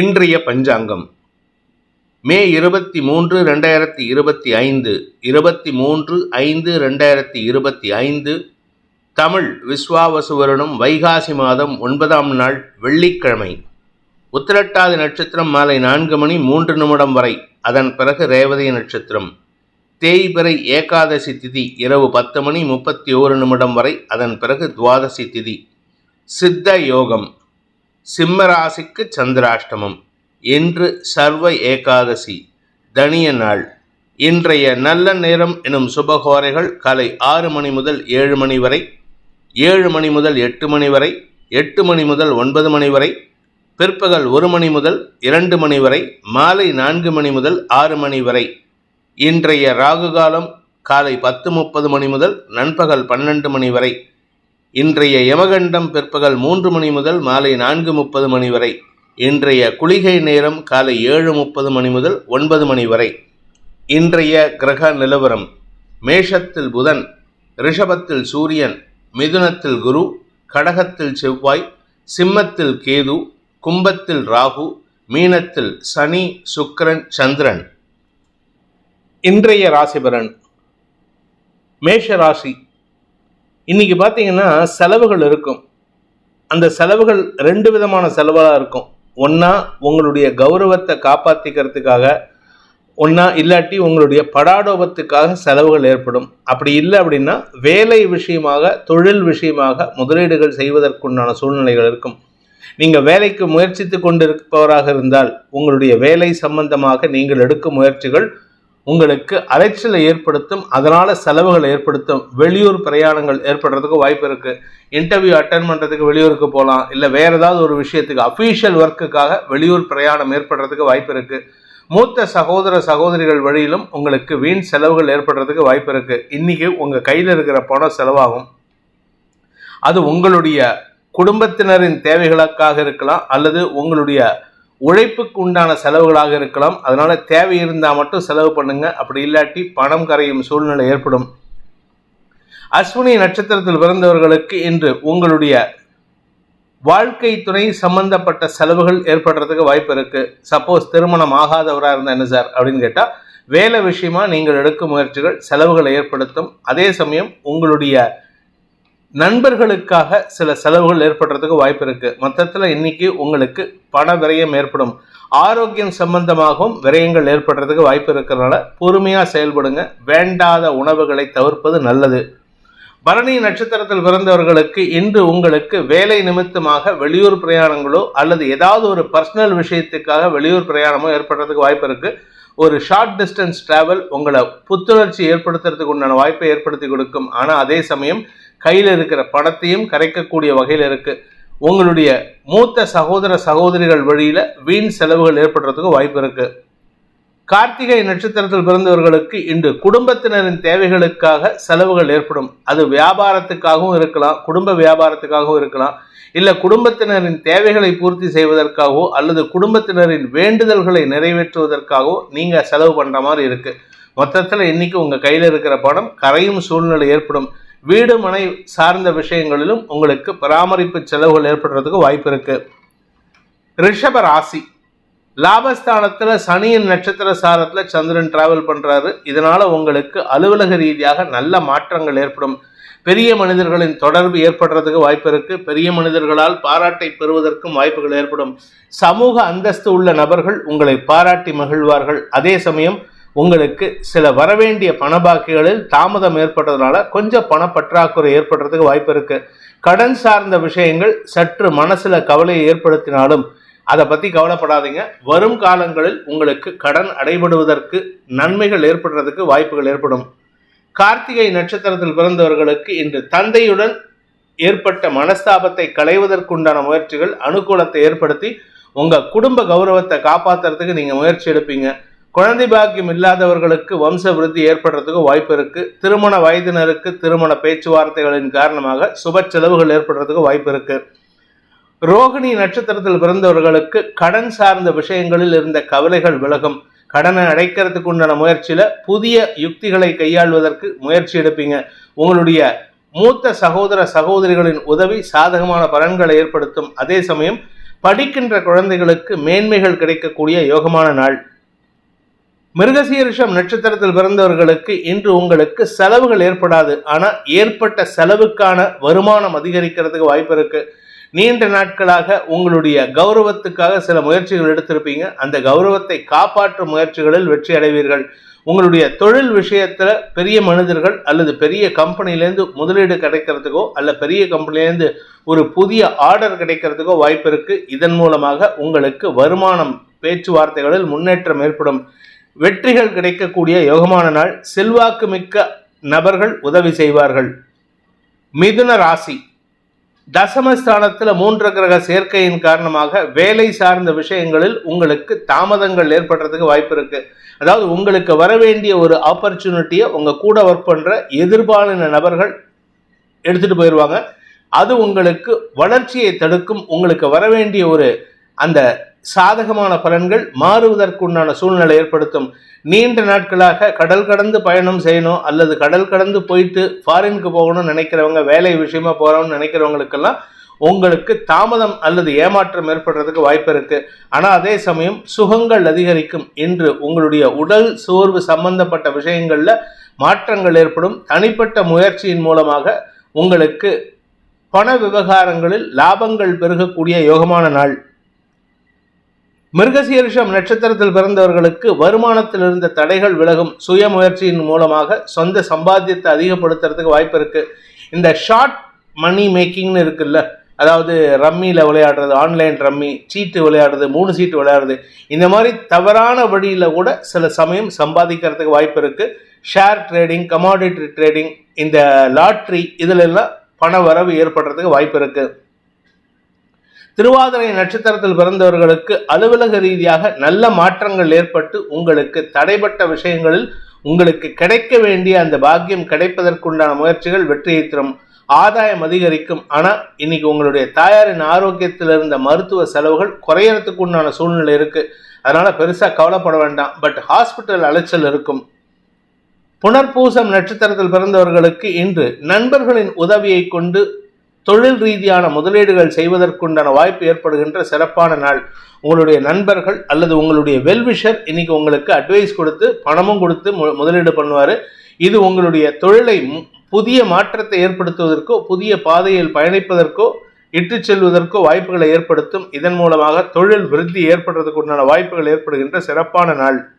இன்றைய பஞ்சாங்கம். மே இருபத்தி மூன்று ரெண்டாயிரத்தி இருபத்தி ஐந்து இருபத்தி மூன்று ஐந்து ரெண்டாயிரத்தி இருபத்தி ஐந்து தமிழ் விஸ்வாவசு வருடம் வைகாசி மாதம் ஒன்பதாம் நாள் வெள்ளிக்கிழமை. உத்திரட்டாதி நட்சத்திரம் மாலை நான்கு மணி மூன்று நிமிடம் வரை அதன் பிறகு ரேவதி நட்சத்திரம். தேய்பிறை ஏகாதசி திதி இரவு பத்து மணி முப்பத்தி ஓரு நிமிடம் வரை அதன் பிறகு துவாதசி திதி. சித்த யோகம். சிம்மராசிக்கு சந்திராஷ்டமம். இன்று சர்வ ஏகாதசி தனிய நாள். இன்றைய நல்ல நேரம் எனும் சுபகோரைகள் காலை ஆறு மணி முதல் ஏழு மணி வரை ஏழு மணி முதல் எட்டு மணி வரை எட்டு மணி முதல் ஒன்பது மணி வரை பிற்பகல் ஒரு மணி முதல் இரண்டு மணி வரை மாலை நான்கு மணி முதல் ஆறு மணி வரை. இன்றைய ராகு காலம் காலை பத்து முப்பது மணி முதல் நண்பகல் பன்னெண்டு மணி வரை. இன்றைய யமகண்டம் பிற்பகல் மூன்று மணி முதல் மாலை நான்கு முப்பது மணி வரை இன்றைய குளிகை நேரம் காலை ஏழு முப்பது மணி முதல் ஒன்பது மணி வரை. இன்றைய கிரக நிலவரம் மேஷத்தில் புதன் ரிஷபத்தில் சூரியன் மிதுனத்தில் குரு கடகத்தில் செவ்வாய் சிம்மத்தில் கேது கும்பத்தில் ராகு மீனத்தில் சனி சுக்கரன் சந்திரன். இன்றைய ராசிபரன் மேஷ ராசி இன்னைக்கு பார்த்தீங்கன்னா செலவுகள் இருக்கும். அந்த செலவுகள் ரெண்டு விதமான செலவாக இருக்கும். ஒன்றா உங்களுடைய கௌரவத்தை காப்பாற்றிக்கிறதுக்காக ஒன்றா இல்லாட்டி உங்களுடைய படாடோபத்துக்காக செலவுகள் ஏற்படும். அப்படி இல்லை அப்படின்னா வேலை விஷயமாக தொழில் விஷயமாக முதலீடுகள் செய்வதற்குண்டான சூழ்நிலைகள் இருக்கும். நீங்கள் வேலைக்கு முயற்சித்து கொண்டிருப்பவராக இருந்தால் உங்களுடைய வேலை சம்பந்தமாக நீங்கள் எடுக்கும் முயற்சிகள் உங்களுக்கு அலைச்சலை ஏற்படுத்தும் அதனால செலவுகளை ஏற்படுத்தும் வெளியூர் பிரயாணங்கள் ஏற்படுறதுக்கு வாய்ப்பு இருக்கு. இன்டர்வியூ அட்டன் பண்றதுக்கு வெளியூருக்கு போகலாம் இல்லை வேற ஏதாவது ஒரு விஷயத்துக்கு அஃபீஷியல் ஒர்க்குக்காக வெளியூர் பிரயாணம் ஏற்படுறதுக்கு வாய்ப்பு இருக்கு. மூத்த சகோதர சகோதரிகள் வழியிலும் உங்களுக்கு வீண் செலவுகள் ஏற்படுறதுக்கு வாய்ப்பு இருக்கு. இன்னைக்கு உங்க கையில் இருக்கிற பணம் செலவாகும். அது உங்களுடைய குடும்பத்தினரின் தேவைகளுக்காக இருக்கலாம் அல்லது உங்களுடைய உழைப்புக்கு உண்டான செலவுகளாக இருக்கலாம். அதனால தேவை இருந்தால் மட்டும் செலவு பண்ணுங்க. அப்படி இல்லாட்டி பணம் கரையும் சூழ்நிலை ஏற்படும். அஸ்வினி நட்சத்திரத்தில் பிறந்தவர்களுக்கு இன்று உங்களுடைய வாழ்க்கை துணை சம்பந்தப்பட்ட செலவுகள் ஏற்படுறதுக்கு வாய்ப்பு இருக்கு. சப்போஸ் திருமணம் ஆகாதவராக இருந்தால் என்ன சார்? அப்படின்னு கேட்டால் வேலை விஷயமா நீங்கள் எடுக்கும் முயற்சிகள் செலவுகளை ஏற்படுத்தும். அதே சமயம் உங்களுடைய நண்பர்களுக்காக சில செலவுகள் ஏற்படுறதுக்கு வாய்ப்பு இருக்கு. மொத்தத்தில் இன்னைக்கு உங்களுக்கு பண விரயம் ஏற்படும். ஆரோக்கியம் சம்பந்தமாகவும் விரயங்கள் ஏற்படுறதுக்கு வாய்ப்பு இருக்கிறதுனால பொறுமையாக செயல்படுங்க. வேண்டாத உணவுகளை தவிர்ப்பது நல்லது. பரணி நட்சத்திரத்தில் பிறந்தவர்களுக்கு இன்று உங்களுக்கு வேலை நிமித்தமாக வெளியூர் பிரயாணங்களோ அல்லது ஏதாவது ஒரு பர்சனல் விஷயத்துக்காக வெளியூர் பிரயாணமோ ஏற்படுறதுக்கு வாய்ப்பு இருக்கு. ஒரு ஷார்ட் டிஸ்டன்ஸ் டிராவல் உங்களை புத்துணர்ச்சி ஏற்படுத்துறதுக்கு உண்டான வாய்ப்பை ஏற்படுத்தி கொடுக்கும். ஆனால் அதே சமயம் கையில் இருக்கிற பணத்தையும் கரைக்கக்கூடிய வகையில் இருக்குது உங்களுடைய மூத்த சகோதர சகோதரிகள் வழியில் வீண் செலவுகள் ஏற்படுறதுக்கு வாய்ப்பு இருக்குது கார்த்திகை நட்சத்திரத்தில் பிறந்தவர்களுக்கு இன்று குடும்பத்தினரின் தேவைகளுக்காக செலவுகள் ஏற்படும். அது வியாபாரத்துக்காகவும் இருக்கலாம் குடும்ப வியாபாரத்துக்காகவும் இருக்கலாம் இல்லை குடும்பத்தினரின் தேவைகளை பூர்த்தி செய்வதற்காகவோ அல்லது குடும்பத்தினரின் வேண்டுதல்களை நிறைவேற்றுவதற்காகவோ நீங்கள் செலவு பண்ணுற மாதிரி இருக்குது மொத்தத்தில் இன்னைக்கு உங்கள் கையில் இருக்கிற பணம் கரையும் சூழ்நிலை ஏற்படும். வீடு மனை சார்ந்த விஷயங்களிலும் உங்களுக்கு பராமரிப்பு செலவுகள் ஏற்படுறதுக்கு வாய்ப்பு இருக்கு. ரிஷப ராசி. லாபஸ்தானத்தில் சனியின் நட்சத்திர சாரத்தில் சந்திரன் டிராவல் பண்ணுறாரு இதனால் உங்களுக்கு அலுவலக ரீதியாக நல்ல மாற்றங்கள் ஏற்படும். பெரிய மனிதர்களின் தொடர்பு ஏற்படுறதுக்கு வாய்ப்பு இருக்கு. பெரிய மனிதர்களால் பாராட்டை பெறுவதற்கும் வாய்ப்புகள் ஏற்படும். சமூக அந்தஸ்து உள்ள நபர்கள் உங்களை பாராட்டி மகிழ்வார்கள். அதே சமயம் உங்களுக்கு சில வரவேண்டிய பணபாக்கிகளில் தாமதம் ஏற்பட்டதுனால கொஞ்சம் பணப்பற்றாக்குறை ஏற்படுறதுக்கு வாய்ப்பு இருக்கு. கடன் சார்ந்த விஷயங்கள் சற்று மனசுல கவலையை ஏற்படுத்தினாலும் அதை பத்தி கவலைப்படாதீங்க. வரும் காலங்களில் உங்களுக்கு கடன் அடைபடுவதற்கு நன்மைகள் ஏற்படுறதுக்கு வாய்ப்புகள் ஏற்படும். கார்த்திகை நட்சத்திரத்தில் பிறந்தவர்களுக்கு இன்று தந்தையுடன் ஏற்பட்ட மனஸ்தாபத்தை களைவதற்குண்டான முயற்சிகள் அனுகூலத்தை ஏற்படுத்தி உங்க குடும்ப கௌரவத்தை காப்பாத்துறதுக்கு நீங்க முயற்சி எடுப்பீங்க. குழந்தை பாக்கியம் இல்லாதவர்களுக்கு வம்ச விருத்தி ஏற்படுறதுக்கு வாய்ப்பு இருக்கு. திருமண வயதினருக்கு திருமண பேச்சுவார்த்தைகளின் காரணமாக சுப செலவுகள் ஏற்படுறதுக்கு வாய்ப்பு இருக்கு. ரோகிணி நட்சத்திரத்தில் பிறந்தவர்களுக்கு கடன் சார்ந்த விஷயங்களில் இருந்த கவலைகள் விலகும். கடனை அடைக்கிறதுக்கு உண்டான முயற்சியில புதிய யுக்திகளை கையாள்வதற்கு முயற்சி எடுப்பீங்க. உங்களுடைய மூத்த சகோதர சகோதரிகளின் உதவி சாதகமான பலன்களை ஏற்படுத்தும். அதே சமயம் படிக்கின்ற குழந்தைகளுக்கு மேன்மைகள் கிடைக்கக்கூடிய யோகமான நாள். மிருகசீரிஷம் நட்சத்திரத்தில் பிறந்தவர்களுக்கு இன்று உங்களுக்கு செலவுகள் ஏற்படாது. ஆனால் ஏற்பட்ட செலவுக்கான வருமானம் அதிகரிக்கிறதுக்கு வாய்ப்பு இருக்கு. நீண்ட நாட்களாக உங்களுடைய கௌரவத்துக்காக சில முயற்சிகள் எடுத்திருப்பீங்க. அந்த கௌரவத்தை காப்பாற்றும் முயற்சிகளில் வெற்றி அடைவீர்கள். உங்களுடைய தொழில் விஷயத்துல பெரிய மனிதர்கள் அல்லது பெரிய கம்பெனிலேருந்து முதலீடு கிடைக்கிறதுக்கோ அல்ல பெரிய கம்பெனிலேருந்து ஒரு புதிய ஆர்டர் கிடைக்கிறதுக்கோ வாய்ப்பு இருக்கு. இதன் மூலமாக உங்களுக்கு வருமானம் பேச்சுவார்த்தைகளில் முன்னேற்றம் ஏற்படும். வெற்றிகள் கிடைக்கக்கூடிய யோகமான நாள் செல்வாக்கு மிக்க நபர்கள் உதவி செய்வார்கள். மிதுன ராசி. தசமஸ்தானத்தில் மூன்று கிரக சேர்க்கையின் காரணமாக வேலை சார்ந்த விஷயங்களில் உங்களுக்கு தாமதங்கள் ஏற்படுறதுக்கு வாய்ப்பு இருக்கு. அதாவது உங்களுக்கு வர வேண்டிய ஒரு ஆப்பர்ச்சுனிட்டியை உங்கள் கூட ஒர்க் பண்ணுற எதிர்பாலின நபர்கள் எடுத்துகிட்டு போயிடுவாங்க அது உங்களுக்கு வளர்ச்சியை தடுக்கும். உங்களுக்கு வர வேண்டிய ஒரு அந்த சாதகமான பலன்கள் மாறுவதற்குண்டான சூழ்நிலை ஏற்படுத்தும். நீண்ட நாட்களாக கடல் கடந்து பயணம் செய்யணும் அல்லது கடல் கடந்து போயிட்டு ஃபாரினுக்கு போகணும்னு நினைக்கிறவங்க வேலை விஷயமா போகிறோன்னு நினைக்கிறவங்களுக்கெல்லாம் உங்களுக்கு தாமதம் அல்லது ஏமாற்றம் ஏற்படுறதுக்கு வாய்ப்பு இருக்கு. ஆனால் அதே சமயம் சுகங்கள் அதிகரிக்கும். என்று உங்களுடைய உடல் சோர்வு சம்பந்தப்பட்ட விஷயங்களில் மாற்றங்கள் ஏற்படும். தனிப்பட்ட முயற்சியின் மூலமாக உங்களுக்கு பண விவகாரங்களில் லாபங்கள் பெருகக்கூடிய யோகமான நாள். மிருகசீரிஷம் நட்சத்திரத்தில் பிறந்தவர்களுக்கு வருமானத்தில் இருந்த தடைகள் விலகும் சுய முயற்சியின் மூலமாக சொந்த சம்பாத்தியத்தை அதிகப்படுத்துறதுக்கு வாய்ப்பு இருக்கு. இந்த ஷார்ட் மணி மேக்கிங்னு இருக்குல்ல அதாவது ரம்மியில் விளையாடுறது ஆன்லைன் ரம்மி சீட்டு விளையாடுறது மூணு சீட்டு விளையாடுறது இந்த மாதிரி தவறான வழியில் கூட சில சமயம் சம்பாதிக்கிறதுக்கு வாய்ப்பு இருக்குது ஷேர் ட்ரேடிங் கமாடிட்டி ட்ரேடிங் இந்த லாட்ரி இதிலெல்லாம் பண வரவு ஏற்படுறதுக்கு வாய்ப்பு இருக்குது திருவாதிரை நட்சத்திரத்தில் பிறந்தவர்களுக்கு அலுவலக ரீதியாக நல்ல மாற்றங்கள் ஏற்பட்டு உங்களுக்கு தடைப்பட்ட விஷயங்களில் உங்களுக்கு கிடைக்க வேண்டிய அந்த பாக்கியம் கிடைப்பதற்குண்டான முயற்சிகள் வெற்றியை தரும் ஆதாயம் அதிகரிக்கும். ஆனால் இன்னைக்கு உங்களுடைய தாயாரின் ஆரோக்கியத்தில் இருந்த மருத்துவ செலவுகள் குறையறதுக்கு உண்டான சூழ்நிலை இருக்கு. அதனால பெருசா கவலைப்பட வேண்டாம். பட் ஹாஸ்பிட்டல் அலைச்சல் இருக்கும். புனர்பூசம் நட்சத்திரத்தில் பிறந்தவர்களுக்கு இன்று நண்பர்களின் உதவியை கொண்டு தொழில் ரீதியான முதலீடுகள் செய்வதற்குண்டான வாய்ப்பு ஏற்படுகின்ற சிறப்பான நாள். உங்களுடைய நண்பர்கள் அல்லது உங்களுடைய வெல்விஷர் இன்னைக்கு உங்களுக்கு அட்வைஸ் கொடுத்து பணமும் கொடுத்து மு- முதலீடு பண்ணுவார். இது உங்களுடைய தொழிலை புதிய மாற்றத்தை ஏற்படுத்துவதற்கோ புதிய பாதையில் பயணிப்பதற்கோ இட்டு செல்வதற்கோ வாய்ப்புகளை ஏற்படுத்தும். இதன் மூலமாக தொழில் விருத்தி ஏற்படுறதுக்கு உண்டான வாய்ப்புகள் ஏற்படுகின்ற சிறப்பான நாள்.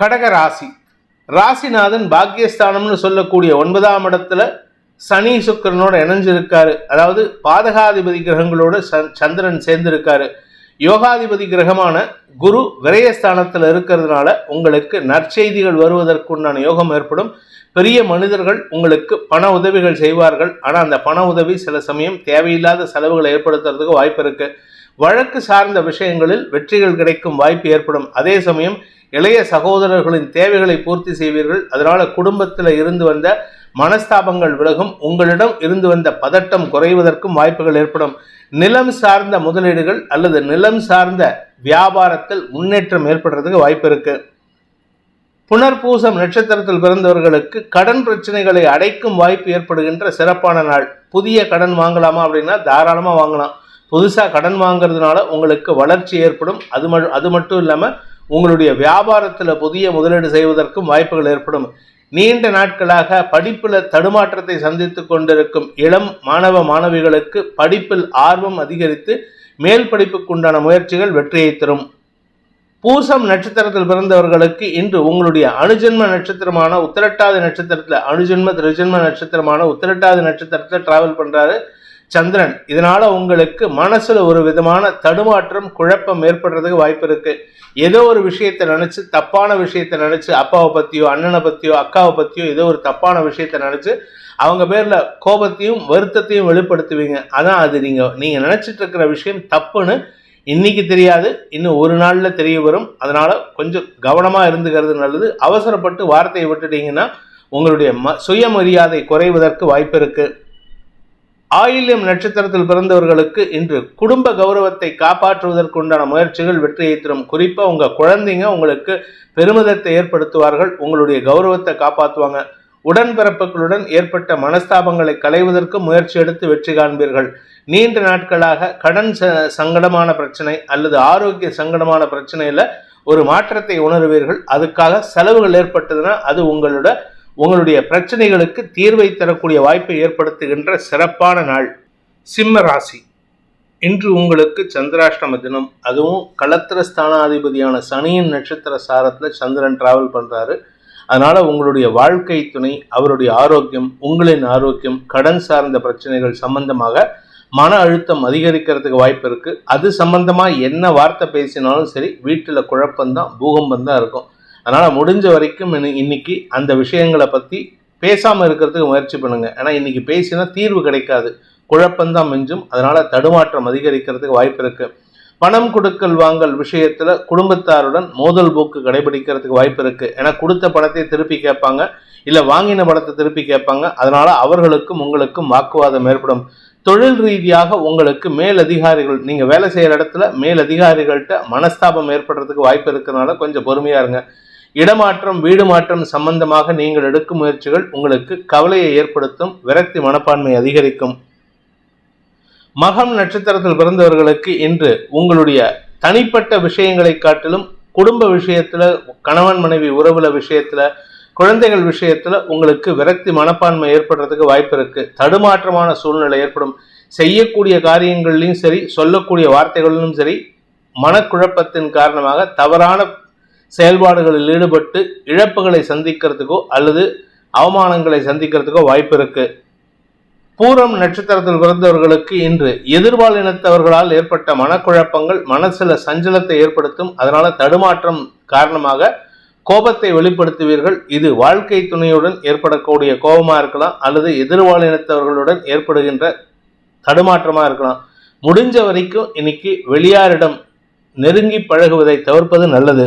கடக ராசி. ராசிநாதன் பாக்கியஸ்தானம்னு சொல்லக்கூடிய ஒன்பதாம் இடத்துல சனி சுக்கரனோட இணைஞ்சிருக்காரு. அதாவது பாதகாதிபதி கிரகங்களோட சந்திரன் சேர்ந்திருக்காரு. யோகாதிபதி கிரகமான குரு விரயஸ்தானத்தில் இருக்கிறதுனால உங்களுக்கு நற்செய்திகள் வருவதற்குண்டான யோகம் ஏற்படும். பெரிய மனிதர்கள் உங்களுக்கு பண உதவிகள் செய்வார்கள். ஆனால் அந்த பண உதவி சில சமயம் தேவையில்லாத செலவுகளை ஏற்படுத்துறதுக்கு வாய்ப்பு இருக்கு. வழக்கு சார்ந்த விஷயங்களில் வெற்றிகள் கிடைக்கும் வாய்ப்பு ஏற்படும். அதே சமயம் இளைய சகோதரர்களின் தேவைகளை பூர்த்தி செய்வீர்கள். அதனால குடும்பத்தில் இருந்து வந்த மனஸ்தாபங்கள் விலகும். உங்களிடம் இருந்து வந்த பதட்டம் குறைவதற்கும் வாய்ப்புகள் ஏற்படும். நிலம் சார்ந்த முதலீடுகள் அல்லது நிலம் சார்ந்த வியாபாரத்தில் முன்னேற்றம் ஏற்படுறதுக்கு வாய்ப்பு இருக்கு. புனர்பூசம் நட்சத்திரத்தில் பிறந்தவர்களுக்கு கடன் பிரச்சனைகளை அடைக்கும் வாய்ப்பு ஏற்படுகின்ற சிறப்பான நாள். புதிய கடன் வாங்கலாமா அப்படின்னா தாராளமாக வாங்கலாம். புதுசாக கடன் வாங்குறதுனால உங்களுக்கு வளர்ச்சி ஏற்படும். அது ம அது மட்டும் இல்லாமல் உங்களுடைய வியாபாரத்தில் புதிய முதலீடு செய்வதற்கும் வாய்ப்புகள் ஏற்படும். நீண்ட நாட்களாக படிப்பில் தடுமாற்றத்தை சந்தித்து கொண்டிருக்கும் இளம் மாணவ மாணவிகளுக்கு படிப்பில் ஆர்வம் அதிகரித்து மேல் படிப்புக்குண்டான முயற்சிகள் வெற்றியை தரும். பூசம் நட்சத்திரத்தில் பிறந்தவர்களுக்கு இன்று உங்களுடைய அணுஜென்ம நட்சத்திரமான உத்திரட்டாதி நட்சத்திரத்தில் அணுஜென்ம திருஜென்ம நட்சத்திரமான உத்திரட்டாதி நட்சத்திரத்தில் டிராவல் பண்ணுறாரு சந்திரன். இதனால உங்களுக்கு மனசுல ஒரு விதமான தடுமாற்றம் குழப்பம் ஏற்படுறதுக்கு வாய்ப்பு இருக்கு. ஏதோ ஒரு விஷயத்தை நினைச்சு தப்பான விஷயத்தை நினைச்சு அப்பாவை பத்தியோ அண்ணனை பத்தியோ அக்காவை பத்தியோ ஏதோ ஒரு தப்பான விஷயத்தை நினைச்சு அவங்க பேர்ல கோபத்தையும் வருத்தத்தையும் வெளிப்படுத்துவீங்க. அதான் அது நீங்க நீங்க நினைச்சிட்டு இருக்கிற விஷயம் தப்புன்னு இன்னைக்கு தெரியாது. இன்னும் ஒரு நாள்ல தெரிய வரும். அதனால கொஞ்சம் கவனமா இருந்துக்கிறது நல்லது. அவசரப்பட்டு வார்த்தையை விட்டுட்டீங்கன்னா உங்களுடைய ம சுயமரியாதை குறைவதற்கு வாய்ப்பு இருக்குது ஆயில்யம் நட்சத்திரத்தில் பிறந்தவர்களுக்கு இன்று குடும்ப கௌரவத்தை காப்பாற்றுவதற்குண்டான முயற்சிகள் வெற்றியை தரும் குறிப்பாக உங்கள் குழந்தைங்க உங்களுக்கு பெருமிதத்தை ஏற்படுத்துவார்கள் உங்களுடைய கௌரவத்தை காப்பாற்றுவாங்க உடன்பிறப்புகளுடன் ஏற்பட்ட மனஸ்தாபங்களை களைவதற்கு முயற்சி எடுத்து வெற்றி காண்பீர்கள். நீண்ட நாட்களாக கடன் ச- சங்கடமான பிரச்சனை அல்லது ஆரோக்கிய சங்கடமான பிரச்சனையில் ஒரு மாற்றத்தை உணர்வீர்கள். அதுக்காக செலவுகள் ஏற்பட்டதுன்னா அது உங்களோட உங்களுடைய பிரச்சனைகளுக்கு தீர்வை தரக்கூடிய வாய்ப்பை ஏற்படுத்துகின்ற சிறப்பான நாள் சிம்ம ராசி. இன்று உங்களுக்கு சந்திராஷ்டம தினம். அதுவும் களத்திர ஸ்தானாதிபதியான சனியின் நட்சத்திர சாரத்தில் சந்திரன் டிராவல் பண்ணுறாரு அதனால் உங்களுடைய வாழ்க்கை துணை அவருடைய ஆரோக்கியம் உங்களின் ஆரோக்கியம் கடன் சார்ந்த பிரச்சனைகள் சம்பந்தமாக மன அழுத்தம் அதிகரிக்கிறதுக்கு வாய்ப்பு இருக்குது அது சம்பந்தமாக என்ன வார்த்தை பேசினாலும் சரி வீட்டில் குழப்பம்தான் பூகம்பம் தான் இருக்கும். அதனால் முடிஞ்ச வரைக்கும் இன்னி- இன்னைக்கு அந்த விஷயங்களை பற்றி பேசாமல் இருக்கிறதுக்கு முயற்சி பண்ணுங்க. ஏன்னா இன்றைக்கி பேசினா தீர்வு கிடைக்காது. குழப்பந்தான் மிஞ்சும். அதனால் தடுமாற்றம் அதிகரிக்கிறதுக்கு வாய்ப்பு இருக்குது பணம் கொடுக்கல் வாங்கல் விஷயத்தில் குடும்பத்தாருடன் மோதல் போக்கு கடைபிடிக்கிறதுக்கு வாய்ப்பு இருக்குது ஏன்னா கொடுத்த பணத்தை திருப்பி கேட்பாங்க. இல்லை வாங்கின பணத்தை திருப்பி கேட்பாங்க. அதனால் அவர்களுக்கும் உங்களுக்கும் வாக்குவாதம் ஏற்படும். தொழில் ரீதியாக உங்களுக்கு மேல் அதிகாரிகள் வேலை செய்கிற இடத்துல மேல் அதிகாரிகள்கிட்ட மனஸ்தாபம் ஏற்படுறதுக்கு வாய்ப்பு இருக்கிறதுனால கொஞ்சம் பொறுமையாக இருங்க. இடமாற்றம் வீடு மாற்றம் சம்பந்தமாக நீங்கள் எடுக்கும் முயற்சிகள் உங்களுக்கு கவலையை ஏற்படுத்தும் விரக்தி மனப்பான்மை அதிகரிக்கும். மகம் நட்சத்திரத்தில் பிறந்தவர்களுக்கு இன்று உங்களுடைய தனிப்பட்ட விஷயங்களை காட்டிலும் குடும்ப விஷயத்துல கணவன் மனைவி உறவுல விஷயத்துல குழந்தைகள் விஷயத்துல உங்களுக்கு விரக்தி மனப்பான்மை ஏற்படுறதுக்கு வாய்ப்பு இருக்கு. தடுமாற்றமான சூழ்நிலை ஏற்படும். செய்யக்கூடிய காரியங்கள்லையும் சரி சொல்லக்கூடிய வார்த்தைகளிலும் சரி மனக்குழப்பத்தின் காரணமாக தவறான செயல்பாடுகளில் ஈடுபட்டு இழப்புகளை சந்திக்கிறதுக்கோ அல்லது அவமானங்களை சந்திக்கிறதுக்கோ வாய்ப்பு இருக்கு. பூரம் நட்சத்திரத்தில் பிறந்தவர்களுக்கு இன்று எதிர்பாலினத்தவர்களால் ஏற்பட்ட மனக்குழப்பங்கள் மனசுல சஞ்சலத்தை ஏற்படுத்தும் அதனால தடுமாற்றம் காரணமாக கோபத்தை வெளிப்படுத்துவீர்கள். இது வாழ்க்கை துணையுடன் ஏற்படக்கூடிய கோபமா இருக்கலாம் அல்லது எதிர்பாலினத்தவர்களுடன் ஏற்படுகின்ற தடுமாற்றமா இருக்கலாம். முடிஞ்ச வரைக்கும் இன்னைக்கு வெளியாரிடம் நெருங்கி பழகுவதை தவிர்ப்பது நல்லது.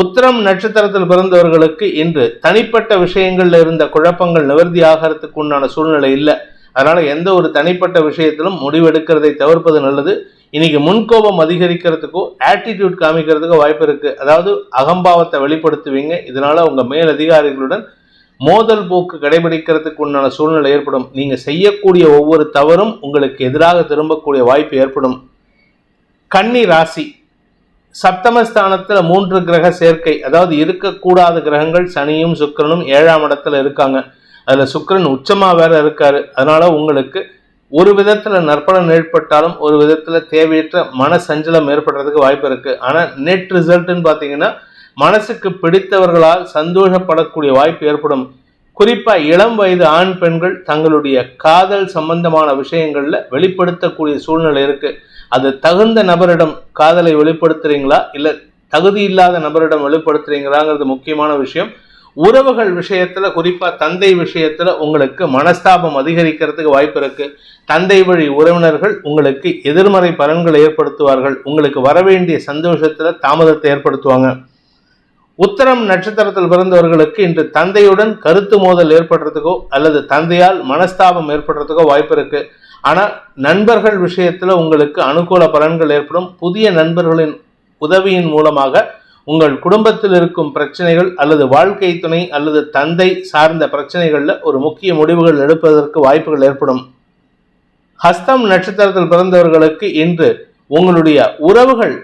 உத்திரம் நட்சத்திரத்தில் பிறந்தவர்களுக்கு இன்று தனிப்பட்ட விஷயங்கள்ல இருந்த குழப்பங்கள் நிவர்த்தி ஆகிறதுக்கு உண்டான சூழ்நிலை இல்லை. அதனால எந்த ஒரு தனிப்பட்ட விஷயத்திலும் முடிவெடுக்கிறதை தவிர்ப்பது நல்லது. இன்னைக்கு முன்கோபம் அதிகரிக்கிறதுக்கோ ஆட்டிடியூட் காமிக்கிறதுக்கோ வாய்ப்பு இருக்கு. அதாவது அகம்பாவத்தை வெளிப்படுத்துவீங்க. இதனால உங்க மேல் அதிகாரிகளுடன் மோதல் போக்கு கடைபிடிக்கிறதுக்கு உண்டான சூழ்நிலை ஏற்படும். நீங்க செய்யக்கூடிய ஒவ்வொரு தவறும் உங்களுக்கு எதிராக திரும்பக்கூடிய வாய்ப்பு ஏற்படும். கன்னி ராசி. சப்தமஸ்தானத்தில் மூன்று கிரக சேர்க்கை அதாவது இருக்கக்கூடாத கிரகங்கள் சனியும் சுக்கிரனும் ஏழாம் இடத்துல இருக்காங்க. அதில் சுக்கிரன் உச்சமாக வேற இருக்காரு. அதனால உங்களுக்கு ஒரு விதத்தில் நற்பலன் ஏற்பட்டாலும் ஒரு விதத்தில் தேவையற்ற மன சஞ்சலம் ஏற்படுறதுக்கு வாய்ப்பு இருக்குது ஆனால் நெட் ரிசல்ட்னு பார்த்தீங்கன்னா மனசுக்கு பிடித்தவர்களால் சந்தோஷப்படக்கூடிய வாய்ப்பு ஏற்படும். குறிப்பாக இளம் வயது ஆண் பெண்கள் தங்களுடைய காதல் சம்பந்தமான விஷயங்களில் வெளிப்படுத்தக்கூடிய சூழ்நிலை இருக்குது அது தகுந்த நபரிடம் காதலை வெளிப்படுத்துறீங்களா? இல்ல தகுதி இல்லாத நபரிடம் வெளிப்படுத்துறீங்களாங்கிறது முக்கியமான விஷயம். உறவுகள் விஷயத்துல குறிப்பா தந்தை விஷயத்துல உங்களுக்கு மனஸ்தாபம் அதிகரிக்கிறதுக்கு வாய்ப்பு இருக்கு. தந்தை வழி உறவினர்கள் உங்களுக்கு எதிர்மறை பலன்களை ஏற்படுத்துவார்கள். உங்களுக்கு வரவேண்டிய சந்தோஷத்துல தாமதத்தை ஏற்படுத்துவாங்க. உத்தரம் நட்சத்திரத்தில் பிறந்தவர்களுக்கு இன்று தந்தையுடன் கருத்து மோதல் ஏற்படுறதுக்கோ அல்லது தந்தையால் மனஸ்தாபம் ஏற்படுறதுக்கோ வாய்ப்பு இருக்கு. ஆனால் நண்பர்கள் விஷயத்தில் உங்களுக்கு அனுகூல பலன்கள் ஏற்படும். புதிய நண்பர்களின் உதவியின் மூலமாக உங்கள் குடும்பத்தில் இருக்கும் பிரச்சனைகள் அல்லது வாழ்க்கை துணை அல்லது தந்தை சார்ந்த பிரச்சனைகளில் ஒரு முக்கிய முடிவுகள் எடுப்பதற்கு வாய்ப்புகள் ஏற்படும். ஹஸ்தம் நட்சத்திரத்தில் பிறந்தவர்களுக்கு இன்று உங்களுடைய உறவுகள்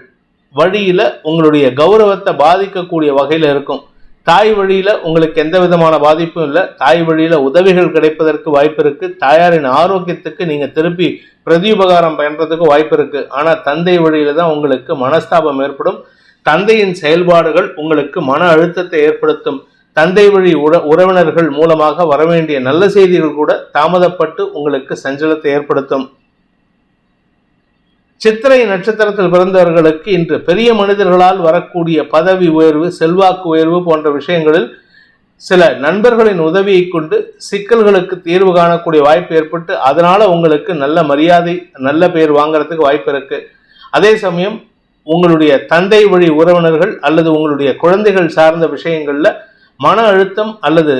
வழியில் உங்களுடைய கௌரவத்தை பாதிக்கக்கூடிய வகையில் இருக்கும். தாய் வழியில உங்களுக்கு எந்த விதமான பாதிப்பும் இல்லை. தாய் வழியில உதவிகள் கிடைப்பதற்கு வாய்ப்பு இருக்கு. தாயாரின் ஆரோக்கியத்துக்கு நீங்க திருப்பி பிரதியுபகாரம் பண்றதுக்கு வாய்ப்பு இருக்கு. ஆனா தந்தை வழியில தான் உங்களுக்கு மனஸ்தாபம் ஏற்படும். தந்தையின் செயல்பாடுகள் உங்களுக்கு மன அழுத்தத்தை ஏற்படுத்தும். தந்தை வழி உற உறவினர்கள் மூலமாக வரவேண்டிய நல்ல செய்திகள் கூட தாமதப்பட்டு உங்களுக்கு சஞ்சலத்தை ஏற்படுத்தும். சித்திரை நட்சத்திரத்தில் பிறந்தவர்களுக்கு இன்று பெரிய மனிதர்களால் வரக்கூடிய பதவி உயர்வு செல்வாக்கு உயர்வு போன்ற விஷயங்களில் சில நண்பர்களின் உதவியை கொண்டு சிக்கல்களுக்கு தீர்வு காணக்கூடிய வாய்ப்பு ஏற்பட்டு அதனால உங்களுக்கு நல்ல மரியாதை நல்ல பேர் வாங்குறதுக்கு வாய்ப்பு இருக்கு. அதே சமயம் உங்களுடைய தந்தை வழி உறவினர்கள் அல்லது உங்களுடைய குழந்தைகள் சார்ந்த விஷயங்கள்ல மன அழுத்தம் அல்லது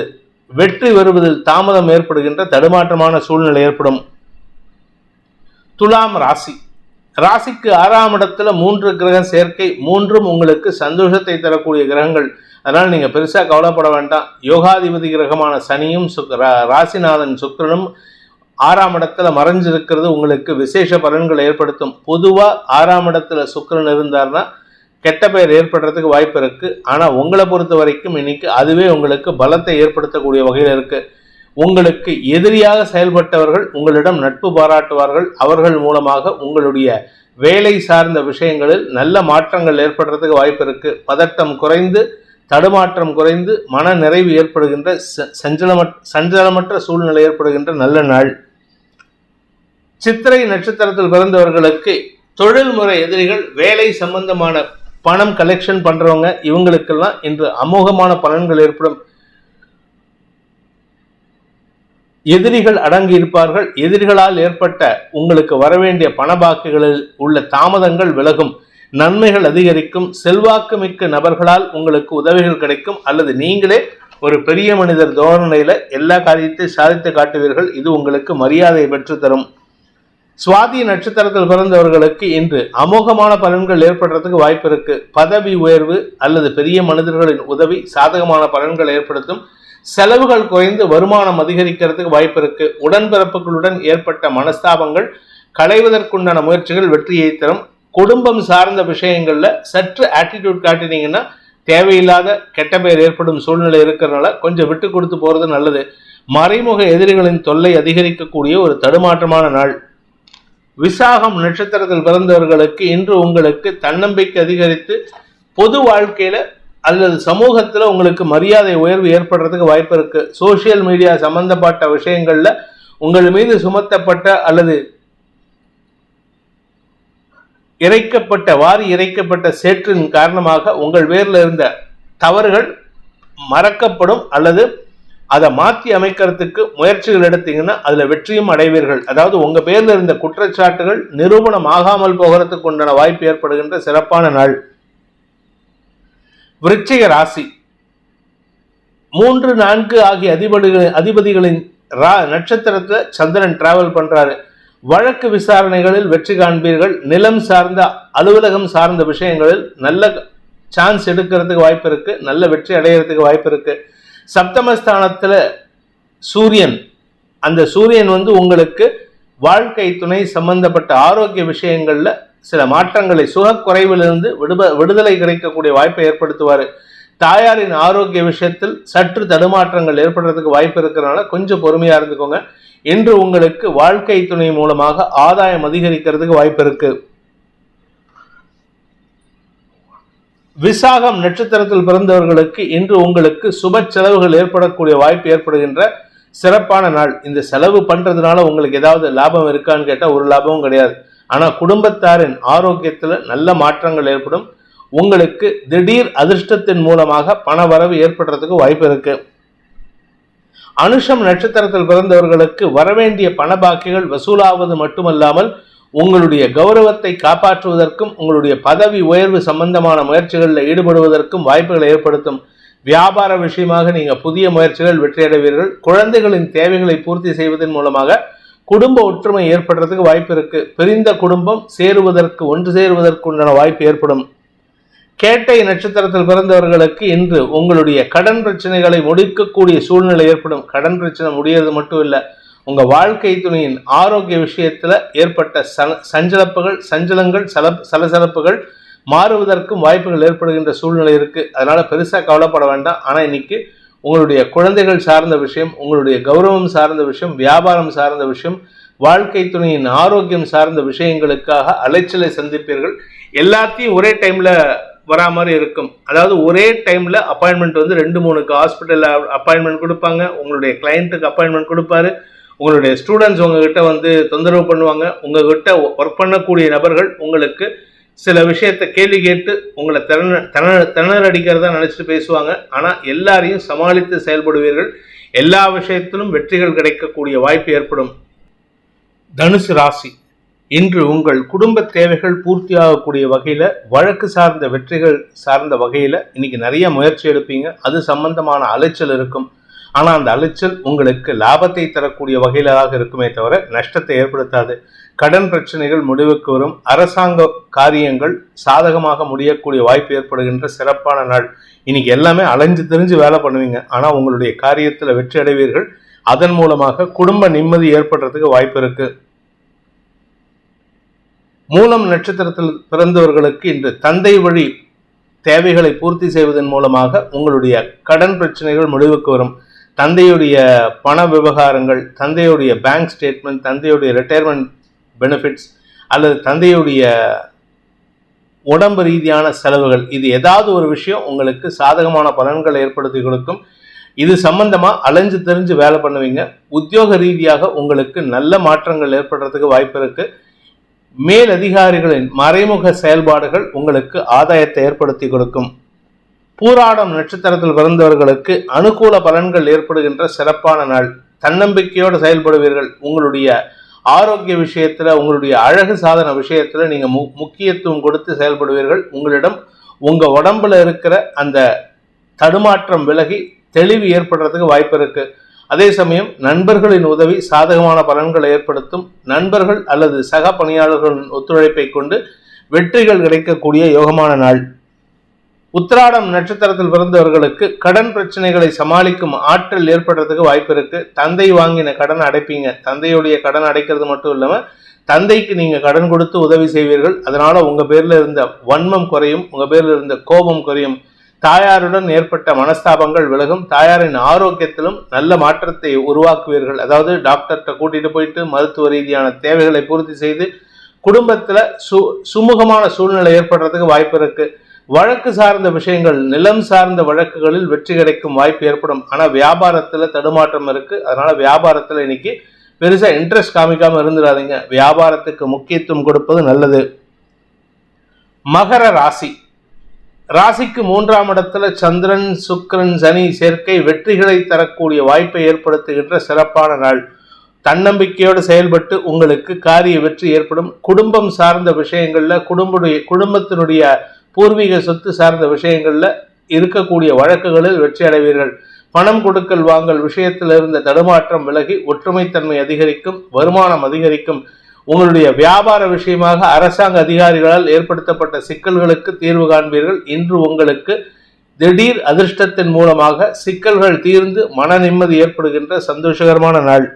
வெற்றி வருவதில் தாமதம் ஏற்படுகின்ற தடுமாற்றமான சூழ்நிலை ஏற்படும். துலாம் ராசி. ராசிக்கு ஆறாம் இடத்துல மூன்று கிரக சேர்க்கை மூன்றும் உங்களுக்கு சந்தோஷத்தை தரக்கூடிய கிரகங்கள். அதனால் நீங்கள் பெருசாக கவலைப்பட வேண்டாம். யோகாதிபதி கிரகமான சனியும் சுக் ராசிநாதன் சுக்கிரனும் ஆறாம் இடத்துல மறைஞ்சிருக்கிறது. உங்களுக்கு விசேஷ பலன்களை ஏற்படுத்தும். பொதுவாக ஆறாம் இடத்துல சுக்கிரன் இருந்தார்னா கெட்ட பெயர் ஏற்படுறதுக்கு வாய்ப்பு இருக்குது ஆனால் உங்களை பொறுத்த வரைக்கும் இன்னைக்கு அதுவே உங்களுக்கு பலத்தை ஏற்படுத்தக்கூடிய வகையில் இருக்குது உங்களுக்கு எதிரியாக செயல்பட்டவர்கள் உங்களிடம் நட்பு பாராட்டுவார்கள். அவர்கள் மூலமாக உங்களுடைய வேலை சார்ந்த விஷயங்களில் நல்ல மாற்றங்கள் ஏற்படுறதுக்கு வாய்ப்பு இருக்கு. பதட்டம் குறைந்து தடுமாற்றம் குறைந்து மன நிறைவு ஏற்படுகின்ற ச- சஞ்சலமற்ற சஞ்சலமற்ற சூழ்நிலை ஏற்படுகின்ற நல்ல நாள். சித்திரை நட்சத்திரத்தில் பிறந்தவர்களுக்கு தொழில்முறை எதிரிகள் வேலை சம்பந்தமான பணம் கலெக்ஷன் பண்றவங்க இவங்களுக்கெல்லாம் இன்று அமோகமான பலன்கள் ஏற்படும். எதிரிகள் அடங்கி இருப்பார்கள் எதிரிகளால் ஏற்பட்ட உங்களுக்கு வரவேண்டிய பண பாக்கிகளில் உள்ள தாமதங்கள் விலகும். நன்மைகள் அதிகரிக்கும். செல்வாக்கு மிக்க நபர்களால் உங்களுக்கு உதவிகள் கிடைக்கும். அல்லது நீங்களே ஒரு பெரிய மனிதர் தோரணையில எல்லா காரியத்தையும் சாதித்து காட்டுவீர்கள். இது உங்களுக்கு மரியாதையை பெற்று தரும் சுவாதி நட்சத்திரத்தில் பிறந்தவர்களுக்கு இன்று அமோகமான பலன்கள் ஏற்படுறதுக்கு வாய்ப்பு இருக்கு. பதவி உயர்வு அல்லது பெரிய மனிதர்களின் உதவி சாதகமான பலன்கள் ஏற்படுத்தும். செலவுகள் குறைந்து வருமானம் அதிகரிக்கிறதுக்கு வாய்ப்பு இருக்கு. உடன்பிறப்புகளுடன் ஏற்பட்ட மனஸ்தாபங்கள் களைவதற்குண்டான முயற்சிகள் வெற்றியை தரும். குடும்பம் சார்ந்த விஷயங்கள்ல சற்று ஆட்டிடியூட் காட்டினீங்கன்னா தேவையில்லாத கெட்ட பெயர் ஏற்படும் சூழ்நிலை இருக்கிறதுனால கொஞ்சம் விட்டு கொடுத்து போறது நல்லது. மறைமுக எதிரிகளின் தொல்லை அதிகரிக்கக்கூடிய ஒரு தடுமாற்றமான நாள். விசாகம் நட்சத்திரத்தில் பிறந்தவர்களுக்கு இன்று உங்களுக்கு தன்னம்பிக்கை அதிகரித்து பொது வாழ்க்கையில அல்லது சமூகத்தில் உங்களுக்கு மரியாதை உயர்வு ஏற்படுறதுக்கு வாய்ப்பு இருக்கு. சோஷியல் மீடியா சம்பந்தப்பட்ட விஷயங்கள்ல உங்கள் மீது சுமத்தப்பட்ட அல்லது இறைக்கப்பட்ட வாரி இறைக்கப்பட்ட சேற்றின் காரணமாக உங்கள் பேர்ல இருந்த தவறுகள் மறக்கப்படும் அல்லது அதை மாற்றி அமைக்கிறதுக்கு முயற்சிகள் எடுத்தீங்கன்னா அதுல வெற்றியும் அடைவீர்கள். அதாவது உங்க பேர்ல இருந்த குற்றச்சாட்டுகள் நிரூபணம் ஆகாமல் போகிறதுக்கு உண்டான வாய்ப்பு ஏற்படுகின்ற சிறப்பான நாள். விருச்சிக ராசி. மூன்று நான்கு ஆகிய அதிபதிகளின் அதிபதிகளின் ரா நட்சத்திரத்துல சந்திரன் டிராவல் பண்றாரு. வழக்கு விசாரணைகளில் வெற்றி காண்பீர்கள். நிலம் சார்ந்த அலுவலகம் சார்ந்த விஷயங்களில் நல்ல சான்ஸ் எடுக்கிறதுக்கு வாய்ப்பு இருக்கு. நல்ல வெற்றி அடைகிறதுக்கு வாய்ப்பு இருக்கு. சப்தமஸ்தானத்தில் சூரியன். அந்த சூரியன் வந்து உங்களுக்கு வாழ்க்கை துணை சம்பந்தப்பட்ட ஆரோக்கிய விஷயங்களில் சில மாற்றங்களை சுகக்குறைவிலிருந்து விடுப விடுதலை கிடைக்கக்கூடிய வாய்ப்பை ஏற்படுத்துவார். தாயாரின் ஆரோக்கிய விஷயத்தில் சற்று தடுமாற்றங்கள் ஏற்படுறதுக்கு வாய்ப்பு இருக்கிறனால கொஞ்சம் பொறுமையாக இருந்துக்கோங்க. இன்று உங்களுக்கு வாழ்க்கை துணை மூலமாக ஆதாயம் அதிகரிக்கிறதுக்கு வாய்ப்பு இருக்கு. விசாகம் நட்சத்திரத்தில் பிறந்தவர்களுக்கு இன்று உங்களுக்கு சுப செலவுகள் ஏற்படக்கூடிய வாய்ப்பு ஏற்படுகின்ற சிறப்பான நாள். இந்த செலவு பண்றதுனால உங்களுக்கு ஏதாவது லாபம் இருக்கான்னு கேட்டால் ஒரு லாபமும் கிடையாது. ஆனால் குடும்பத்தாரின் ஆரோக்கியத்தில் நல்ல மாற்றங்கள் ஏற்படும். உங்களுக்கு திடீர் அதிர்ஷ்டத்தின் மூலமாக பண வரவு ஏற்படுறதுக்கு வாய்ப்பு இருக்கு. அனுஷம் நட்சத்திரத்தில் பிறந்தவர்களுக்கு வரவேண்டிய பண பாக்கிகள் வசூலாவது மட்டுமல்லாமல் உங்களுடைய கௌரவத்தை காப்பாற்றுவதற்கும் உங்களுடைய பதவி உயர்வு சம்பந்தமான முயற்சிகளில் ஈடுபடுவதற்கும் வாய்ப்புகளை ஏற்படுத்தும். வியாபார விஷயமாக நீங்கள் புதிய முயற்சிகள் வெற்றியடைவீர்கள். குழந்தைகளின் தேவைகளை பூர்த்தி செய்வதன் மூலமாக குடும்ப ஒற்றுமை ஏற்படுறதுக்கு வாய்ப்பு இருக்கு. பிரிந்த குடும்பம் சேருவதற்கு ஒன்று சேருவதற்கு உண்டான வாய்ப்பு ஏற்படும். கேட்டை நட்சத்திரத்தில் பிறந்தவர்களுக்கு இன்று உங்களுடைய கடன் பிரச்சனைகளை முடிக்கக்கூடிய சூழ்நிலை ஏற்படும். கடன் பிரச்சனை முடியறது மட்டும் இல்லை உங்க வாழ்க்கை துணையின் ஆரோக்கிய விஷயத்துல ஏற்பட்ட சல- சஞ்சலப்புகள் சஞ்சலங்கள் சல சலசலப்புகள் மாறுவதற்கும் வாய்ப்புகள் ஏற்படுகின்ற சூழ்நிலை இருக்கு. அதனால பெருசா கவலைப்பட வேண்டாம். ஆனா இன்னைக்கு உங்களுடைய குழந்தைகள் சார்ந்த விஷயம் உங்களுடைய கௌரவம் சார்ந்த விஷயம் வியாபாரம் சார்ந்த விஷயம் வாழ்க்கை துணையின் ஆரோக்கியம் சார்ந்த விஷயங்களுக்காக அலைச்சலை சந்திப்பீர்கள். எல்லாத்தையும் ஒரே டைம்ல வரா மாதிரி இருக்கும். அதாவது ஒரே டைம்ல அப்பாயின்மெண்ட் வந்து ரெண்டு மூணுக்கு ஹாஸ்பிட்டலில் அப்பாயின்மெண்ட் கொடுப்பாங்க. உங்களுடைய கிளைண்ட்டுக்கு அப்பாயின்மெண்ட் கொடுப்பாரு. உங்களுடைய ஸ்டூடெண்ட்ஸ் உங்ககிட்ட வந்து தொந்தரவு பண்ணுவாங்க. உங்ககிட்ட ஒர்க் பண்ணக்கூடிய நபர்கள் உங்களுக்கு சில விஷயத்தை கேள்வி கேட்டு உங்களை திறன திணற திணற அடிக்கிறதா நினைச்சிட்டு பேசுவாங்க. ஆனால் எல்லாரையும் சமாளித்து செயல்படுவீர்கள். எல்லா விஷயத்திலும் வெற்றிகள் கிடைக்கக்கூடிய வாய்ப்பு ஏற்படும். தனுசு ராசி இன்று உங்கள் குடும்ப தேவைகள் பூர்த்தியாகக்கூடிய வகையில் வழக்கு சார்ந்த வெற்றிகள் சார்ந்த வகையில் இன்னைக்கு நிறைய முயற்சி எடுப்பீங்க. அது சம்பந்தமான அலைச்சல் இருக்கும். ஆனால் அந்த அலைச்சல் உங்களுக்கு லாபத்தை தரக்கூடிய வகையிலாக இருக்குமே தவிர நஷ்டத்தை ஏற்படுத்தாது. கடன் பிரச்சனைகள் முடிவுக்கு வரும். அரசாங்க காரியங்கள் சாதகமாக முடியக்கூடிய வாய்ப்பு ஏற்படுகின்ற சிறப்பான நாள். இன்னைக்கு எல்லாமே அலைஞ்சு தெரிஞ்சு வேலை பண்ணுவீங்க. ஆனால் உங்களுடைய காரியத்தில் வெற்றி அடைவீர்கள். அதன் மூலமாக குடும்ப நிம்மதி ஏற்படுறதுக்கு வாய்ப்பு இருக்கு. மூலம் நட்சத்திரத்தில் பிறந்தவர்களுக்கு இன்று தந்தை வழி தேவைகளை பூர்த்தி செய்வதன் மூலமாக உங்களுடைய கடன் பிரச்சனைகள் முடிவுக்கு வரும். தந்தையுடைய பண விவகாரங்கள் தந்தையுடைய பேங்க் ஸ்டேட்மெண்ட் தந்தையுடைய ரிட்டையர்மெண்ட் பெனிஃபிட்ஸ் அல்லது தந்தையுடைய உடம்பு ரீதியான செலவுகள் இது ஏதாவது ஒரு விஷயம் உங்களுக்கு சாதகமான பலன்களை ஏற்படுத்தி கொடுக்கும். இது சம்பந்தமாக அலைஞ்சு தெரிஞ்சு வேலை பண்ணுவீங்க. உத்தியோக ரீதியாக உங்களுக்கு நல்ல மாற்றங்கள் ஏற்படுறதுக்கு வாய்ப்பு இருக்குது மேல் அதிகாரிகளின் மறைமுக செயல்பாடுகள் உங்களுக்கு ஆதாயத்தை ஏற்படுத்தி கொடுக்கும். பூராடம் நட்சத்திரத்தில் பிறந்தவர்களுக்கு அனுகூல பலன்கள் ஏற்படுகின்ற சிறப்பான நாள். தன்னம்பிக்கையோடு செயல்படுவீர்கள். உங்களுடைய ஆரோக்கிய விஷயத்தில் உங்களுடைய அழகு சாதன விஷயத்தில் நீங்கள் மு முக்கியத்துவம் கொடுத்து செயல்படுவீர்கள். உங்களிடம் உங்கள் உடம்பில் இருக்கிற அந்த தடுமாற்றம் விலகி தெளிவு ஏற்படுறதுக்கு வாய்ப்பு இருக்குது அதே சமயம் நண்பர்களின் உதவி சாதகமான பலன்களை ஏற்படுத்தும் நண்பர்கள் அல்லது சக பணியாளர்களின் ஒத்துழைப்பை கொண்டு வெற்றிகள் கிடைக்கக்கூடிய யோகமான நாள். உத்திராடம் நட்சத்திரத்தில் பிறந்தவர்களுக்கு கடன் பிரச்சனைகளை சமாளிக்கும் ஆற்றல் ஏற்படுறதுக்கு வாய்ப்பு இருக்கு. தந்தை வாங்கின கடன் அடைப்பீங்க. தந்தையுடைய கடன் அடைக்கிறது மட்டும் இல்லாமல் தந்தைக்கு நீங்க கடன் கொடுத்து உதவி செய்வீர்கள். அதனால உங்க பேர்ல இருந்த வன்மம் குறையும் உங்க பேர்ல இருந்த கோபம் குறையும். தாயாருடன் ஏற்பட்ட மனஸ்தாபங்கள் விலகும். தாயாரின் ஆரோக்கியத்திலும் நல்ல மாற்றத்தை உருவாக்குவீர்கள். அதாவது டாக்டர்கிட்ட கூட்டிட்டு போயிட்டு மருத்துவ ரீதியான தேவைகளை பூர்த்தி செய்து குடும்பத்துல சு சுமூகமான சூழ்நிலை ஏற்படுறதுக்கு வாய்ப்பு இருக்குது வழக்கு சார்ந்த விஷயங்கள் நிலம் சார்ந்த வழக்குகளில் வெற்றி கிடைக்கும் வாய்ப்பு ஏற்படும். ஆனால் வியாபாரத்தில் தடுமாற்றம் இருக்கு. அதனால வியாபாரத்தில் இன்னைக்கு பெருசா இன்ட்ரெஸ்ட் காமிக்காம இருந்துடாதீங்க வியாபாரத்துக்கு முக்கியத்துவம் கொடுப்பது நல்லது. மகர ராசி. ராசிக்கு மூன்றாம் இடத்துல சந்திரன் சுக்கரன் சனி சேர்க்கை வெற்றிகளை தரக்கூடிய வாய்ப்பை ஏற்படுத்துகின்ற சிறப்பான நாள். தன்னம்பிக்கையோடு செயல்பட்டு உங்களுக்கு காரிய வெற்றி ஏற்படும். குடும்பம் சார்ந்த விஷயங்களில் குடும்படைய குடும்பத்தினுடைய பூர்வீக சொத்து சார்ந்த விஷயங்களில் இருக்கக்கூடிய வழக்குகளில் வெற்றி அடைவீர்கள். பணம் கொடுக்கல் வாங்கல் விஷயத்தில் இருந்த தடுமாற்றம் விலகி ஒற்றுமைத்தன்மை அதிகரிக்கும் வருமானம் அதிகரிக்கும். உங்களுடைய வியாபார விஷயமாக அரசாங்க அதிகாரிகளால் ஏற்படுத்தப்பட்ட சிக்கல்களுக்கு தீர்வு காண்பீர்கள். இன்று உங்களுக்கு திடீர் அதிர்ஷ்டத்தின் மூலமாக சிக்கல்கள் தீர்ந்து மன நிம்மதி ஏற்படுகின்ற சந்தோஷகரமான நாள்.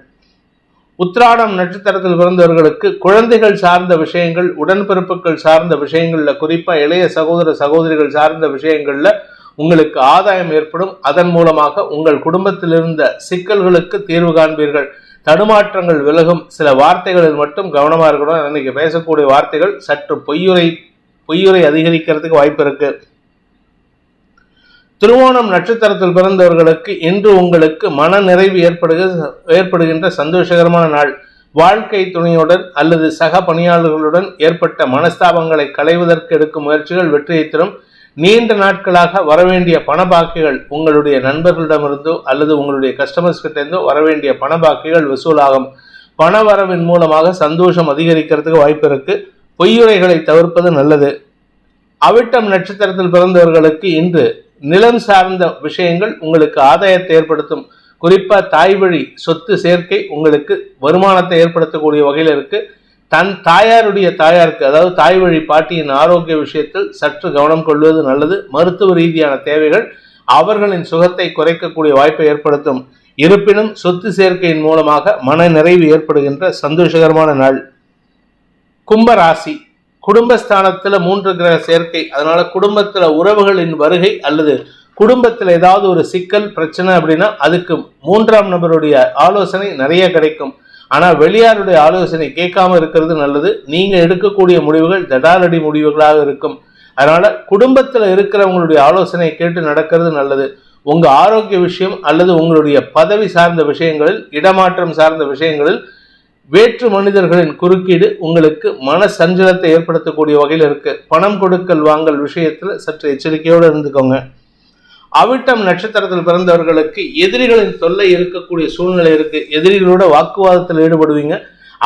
உத்ராடம் நட்சத்திரத்தில் பிறந்தவர்களுக்கு குழந்தைகள் சார்ந்த விஷயங்கள் உடன்பிறப்புகள் சார்ந்த விஷயங்கள்ல குறிப்பாக இளைய சகோதர சகோதரிகள் சார்ந்த விஷயங்கள்ல உங்களுக்கு ஆதாயம் ஏற்படும். அதன் மூலமாக உங்கள் குடும்பத்தில் இருந்த சிக்கல்களுக்கு தீர்வு காண்பீர்கள். தடுமாற்றங்கள் விலகும். சில வார்த்தைகளில் மட்டும் கவனமாக இருக்கணும். இன்னைக்கு பேசக்கூடிய வார்த்தைகள் சற்று பொய்யுரை பொய்யுரை அதிகரிக்கிறதுக்கு வாய்ப்பு இருக்குது திருவோணம் நட்சத்திரத்தில் பிறந்தவர்களுக்கு இன்று உங்களுக்கு மன நிறைவு ஏற்படுகிற ஏற்படுகின்ற சந்தோஷகரமான நாள். வாழ்க்கை துணையுடன் அல்லது சக பணியாளர்களுடன் ஏற்பட்ட மனஸ்தாபங்களை களைவதற்கு எடுக்கும் முயற்சிகள் வெற்றியை தரும். நீண்ட நாட்களாக வரவேண்டிய பண பாக்கிகள் உங்களுடைய நண்பர்களிடமிருந்தோ அல்லது உங்களுடைய கஸ்டமர்ஸ் கிட்டேருந்தோ வரவேண்டிய பண பாக்கிகள் வசூலாகும். பண வரவின் மூலமாக சந்தோஷம் அதிகரிக்கிறதுக்கு வாய்ப்பு இருக்கு பொய்யுரைகளை தவிர்ப்பது நல்லது. அவிட்டம் நட்சத்திரத்தில் பிறந்தவர்களுக்கு இன்று நிலம் சார்ந்த விஷயங்கள் உங்களுக்கு ஆதாயத்தை ஏற்படுத்தும். குறிப்பா தாய் வழி சொத்து சேர்க்கை உங்களுக்கு வருமானத்தை ஏற்படுத்தக்கூடிய வகையில் இருக்கு. தன் தாயாருடைய தாயாருக்கு அதாவது தாய் வழி பாட்டியின் ஆரோக்கிய விஷயத்தில் சற்று கவனம் கொள்வது நல்லது. மருத்துவ ரீதியான தேவைகள் அவர்களின் சுகத்தை குறைக்கக்கூடிய வாய்ப்பை ஏற்படுத்தும். இருப்பினும் சொத்து சேர்க்கையின் மூலமாக மன நிறைவு ஏற்படுகின்ற சந்தோஷகரமான நாள். கும்பராசி குடும்பஸ்தானத்துல மூன்று கிரக சேர்க்கை. அதனால குடும்பத்துல உறவுகளின் வருகை அல்லது குடும்பத்தில் ஏதாவது ஒரு சிக்கல் பிரச்சனை அப்படின்னா அதுக்கு மூன்றாம் நபருடைய ஆலோசனை நிறைய கிடைக்கும். ஆனால் வெளியாருடைய ஆலோசனை கேட்காம இருக்கிறது நல்லது. நீங்கள் எடுக்கக்கூடிய முடிவுகள் ஜடாலடி முடிவுகளாக இருக்கும். அதனால குடும்பத்தில் இருக்கிறவங்களுடைய ஆலோசனை கேட்டு நடக்கிறது நல்லது. உங்கள் ஆரோக்கிய விஷயம் அல்லது உங்களுடைய பதவி சார்ந்த விஷயங்களில் இடமாற்றம் சார்ந்த விஷயங்களில் வேற்று மனிதர்களின் குறுக்கீடு உங்களுக்கு மன சஞ்சலத்தை ஏற்படுத்தக்கூடிய வகையில் இருக்கு. பணம் கொடுக்கல் வாங்கல் விஷயத்துல சற்று எச்சரிக்கையோடு இருந்துக்கோங்க. அவிட்டம் நட்சத்திரத்தில் பிறந்தவர்களுக்கு எதிரிகளின் தொல்லை இருக்கக்கூடிய சூழ்நிலை இருக்கு. எதிரிகளோட வாக்குவாதத்தில் ஈடுபடுவீங்க.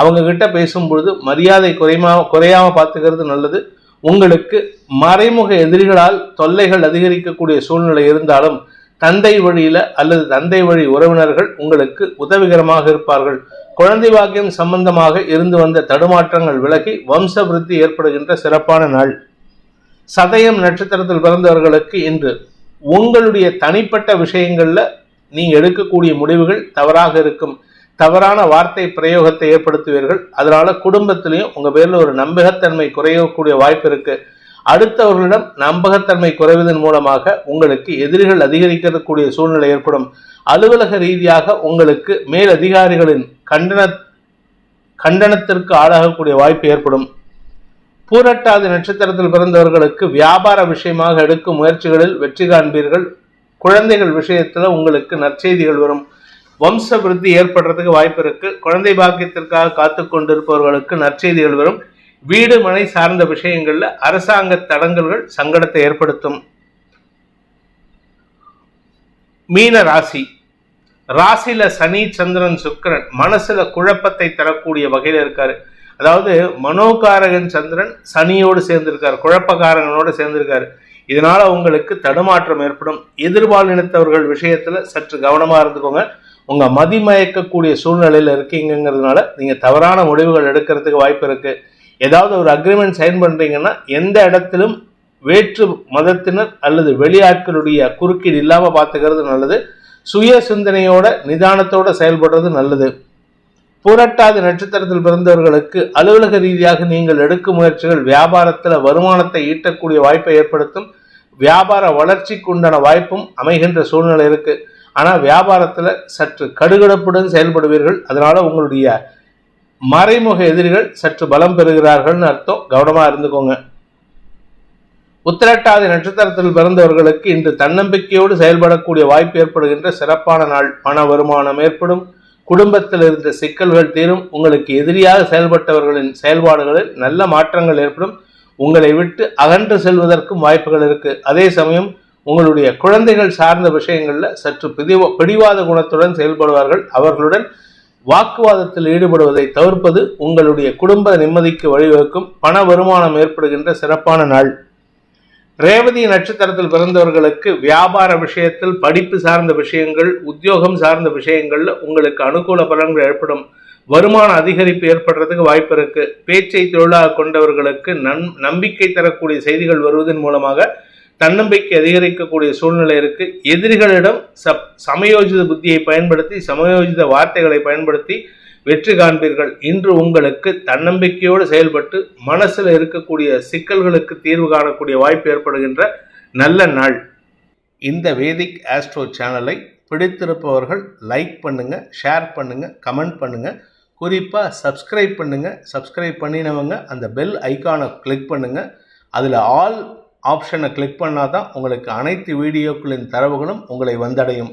அவங்க கிட்ட பேசும்பொழுது மரியாதை குறைமா குறையாம பார்த்துக்கிறது நல்லது. உங்களுக்கு மறைமுக எதிரிகளால் தொல்லைகள் அதிகரிக்கக்கூடிய சூழ்நிலை இருந்தாலும் தந்தை வழியில அல்லது தந்தை வழி உறவினர்கள் உங்களுக்கு உதவிகரமாக இருப்பார்கள். குழந்தை பாக்கியம் சம்பந்தமாக இருந்து வந்த தடுமாற்றங்கள் விலகி வம்ச விருத்தி ஏற்படுகின்ற சிறப்பான நாள். சதயம் நட்சத்திரத்தில் பிறந்தவர்களுக்கு இன்று உங்களுடைய தனிப்பட்ட விஷயங்களில் நீ எடுக்கக்கூடிய முடிவுகள் தவறாக இருக்கும். தவறான வார்த்தை பிரயோகத்தை ஏற்படுத்துவீர்கள். அதனால குடும்பத்திலையும் உங்க பேர்ல ஒரு நம்பகத்தன்மை குறையக்கூடிய வாய்ப்பு இருக்கு. அடுத்தவர்களிடம் நம்பகத்தன்மை குறைவதன் மூலமாக உங்களுக்கு எதிரிகள் அதிகரிக்கக்கூடிய சூழ்நிலை ஏற்படும். அலுவலக ரீதியாக உங்களுக்கு மேல் அதிகாரிகளின் கண்டன கண்டனத்திற்கு ஆளாகக்கூடிய வாய்ப்பு ஏற்படும். பூரட்டாதி நட்சத்திரத்தில் பிறந்தவர்களுக்கு வியாபார விஷயமாக எடுக்கும் முயற்சிகளில் வெற்றி காண்பீர்கள். குழந்தைகள் விஷயத்துல உங்களுக்கு நற்செய்திகள் வரும். வம்ச விருத்தி ஏற்படுறதுக்கு வாய்ப்பு இருக்கு. குழந்தை பாக்கியத்திற்காக காத்து கொண்டிருப்பவர்களுக்கு நற்செய்திகள் வரும். வீடு மனை சார்ந்த விஷயங்கள்ல அரசாங்க தடங்கல்கள் சங்கடத்தை ஏற்படுத்தும். மீன ராசி. ராசியில சனி சந்திரன் சுக்கிரன் மனசுல குழப்பத்தை தரக்கூடிய வகையில இருக்காரு. அதாவது மனோகாரகன் சந்திரன் சனியோடு சேர்ந்திருக்காரு குழப்பகாரகனோடு சேர்ந்திருக்காரு. இதனால உங்களுக்கு தடுமாற்றம் ஏற்படும். எதிர்பால் நினைத்தவர்கள் விஷயத்துல சற்று கவனமா இருந்துக்கோங்க. உங்க மதிமயக்கக்கூடிய சூழ்நிலையில இருக்கீங்கிறதுனால நீங்க தவறான முடிவுகள் எடுக்கிறதுக்கு வாய்ப்பு இருக்கு. ஏதாவது ஒரு அக்ரிமெண்ட் சைன் பண்றீங்கன்னா எந்த இடத்திலும் வேற்று மதத்தினர் அல்லது வெளியாட்களுடைய குறுக்கீடு இல்லாம பார்த்துக்கிறது நல்லது. சுய சிந்தனையோட நிதானத்தோட செயல்படுறது நல்லது. புரட்டாதி நட்சத்திரத்தில் பிறந்தவர்களுக்கு அலுவலக ரீதியாக நீங்கள் எடுக்கும் முயற்சிகள் வியாபாரத்தில் வருமானத்தை ஈட்டக்கூடிய வாய்ப்பை ஏற்படுத்தும். வியாபார வளர்ச்சிக்கு உண்டான வாய்ப்பும் அமைகின்ற சூழ்நிலை இருக்கு. ஆனால் வியாபாரத்தில் சற்று கடுகடுப்புடன் செயல்படுவீர்கள். அதனால உங்களுடைய மறைமுக எதிரிகள் சற்று பலம் பெறுகிறார்கள்னு அர்த்தம். கவனமாக இருந்துக்கோங்க. உத்திரட்டாதி நட்சத்திரத்தில் பிறந்தவர்களுக்கு இன்று தன்னம்பிக்கையோடு செயல்படக்கூடிய வாய்ப்பு ஏற்படுகின்ற சிறப்பான நாள். பண வருமானம் ஏற்படும். குடும்பத்தில் இருந்த சிக்கல்கள் தீரும். உங்களுக்கு எதிரியாக செயல்பட்டவர்களின் செயல்பாடுகளில் நல்ல மாற்றங்கள் ஏற்படும். உங்களை விட்டு அகன்று செல்வதற்கும் வாய்ப்புகள் இருக்கு. அதே சமயம் உங்களுடைய குழந்தைகள் சார்ந்த விஷயங்கள்ல சற்று பிடிவ பிடிவாத குணத்துடன் செயல்படுவார்கள். அவர்களுடன் வாக்குவாதத்தில் ஈடுபடுவதை தவிர்ப்பது உங்களுடைய குடும்ப நிம்மதிக்கு வழிவகுக்கும். பண வருமானம் ஏற்படுகின்ற சிறப்பான நாள். ரேவதி நட்சத்திரத்தில் பிறந்தவர்களுக்கு வியாபார விஷயத்தில் படிப்பு சார்ந்த விஷயங்கள் உத்தியோகம் சார்ந்த விஷயங்கள்ல உங்களுக்கு அனுகூல பலன்கள் ஏற்படும். வருமான அதிகரிப்பு ஏற்படுறதுக்கு வாய்ப்பு இருக்கு. பேச்சை தொழிலாக கொண்டவர்களுக்கு நன் நம்பிக்கை தரக்கூடிய செய்திகள் வருவதன் மூலமாக தன்னம்பிக்கை அதிகரிக்கக்கூடிய சூழ்நிலை இருக்கு. எதிரிகளிடம் சப் சமயோஜித புத்தியை பயன்படுத்தி சமயோஜித வார்த்தைகளை பயன்படுத்தி வெற்றி காண்பீர்கள். இன்று உங்களுக்கு தன்னம்பிக்கையோடு செயல்பட்டு மனசில் இருக்கக்கூடிய சிக்கல்களுக்கு தீர்வு காணக்கூடிய வாய்ப்பு ஏற்படுகின்ற நல்ல நாள். இந்த வேதிக் ஆஸ்ட்ரோ சேனலை பிடித்திருப்பவர்கள் லைக் பண்ணுங்க ஷேர் பண்ணுங்க கமெண்ட் பண்ணுங்க. குறிப்பாக சப்ஸ்கிரைப் பண்ணுங்க. சப்ஸ்கிரைப் பண்ணினவங்க அந்த பெல் ஐக்கானை கிளிக் பண்ணுங்க. அதில் ஆல் ஆப்ஷனை கிளிக் பண்ணால் தான் உங்களுக்கு அனைத்து வீடியோக்களின் தரவுகளும் உங்களை வந்தடையும்.